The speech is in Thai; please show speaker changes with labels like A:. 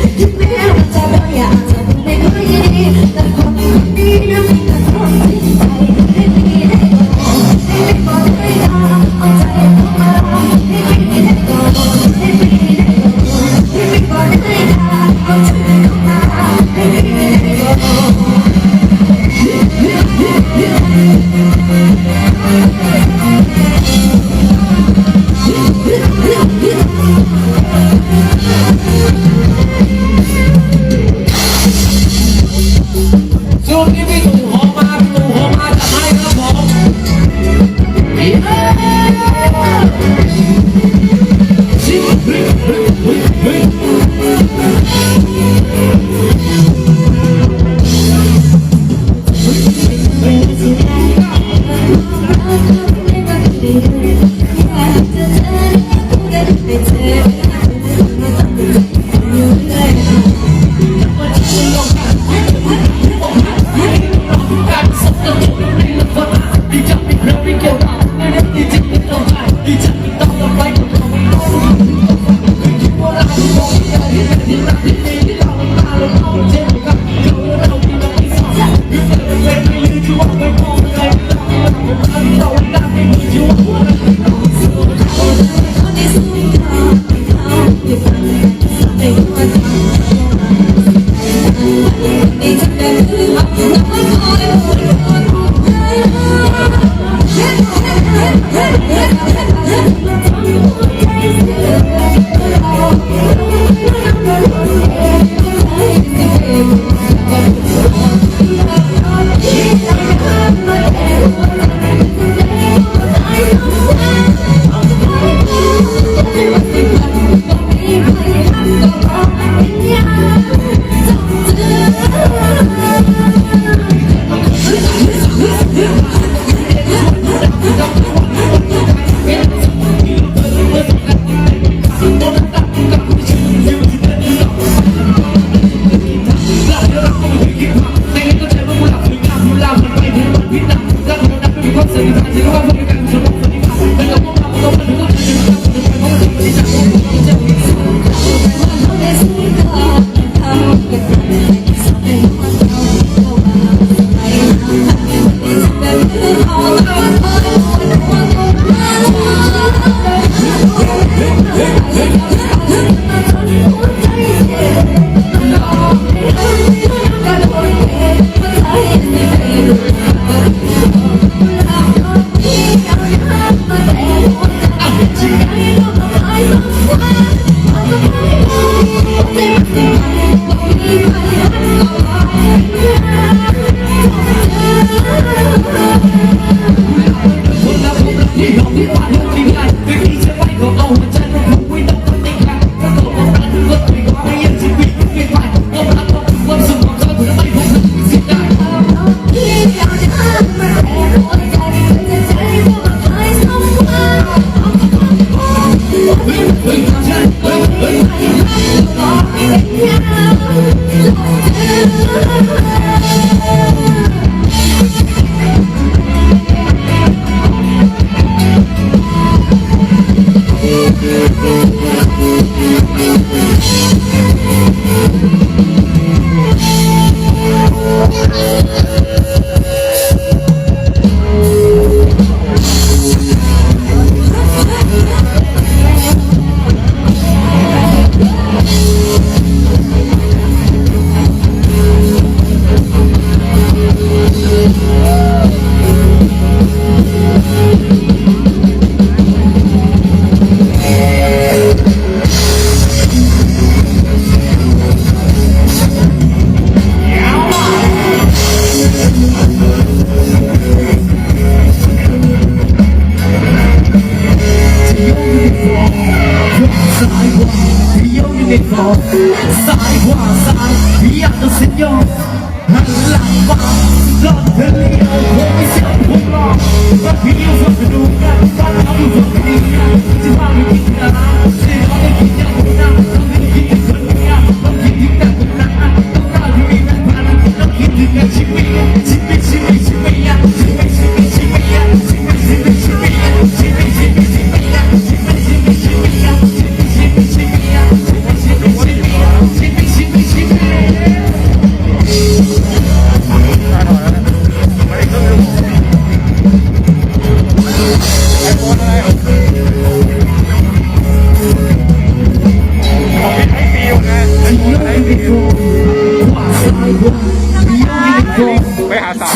A: ถึ ดี สายขวาซ้ายอยากจะเสียยอมหันหลังบ้าลอถเธอเลี้
B: ยวคงไม่เสียพวกเราก็เพียงคนจะดูกันตอนเราอยู่คนเดียวจะว่าไม่ผิดนะจะร้องไม่ผิด
A: hata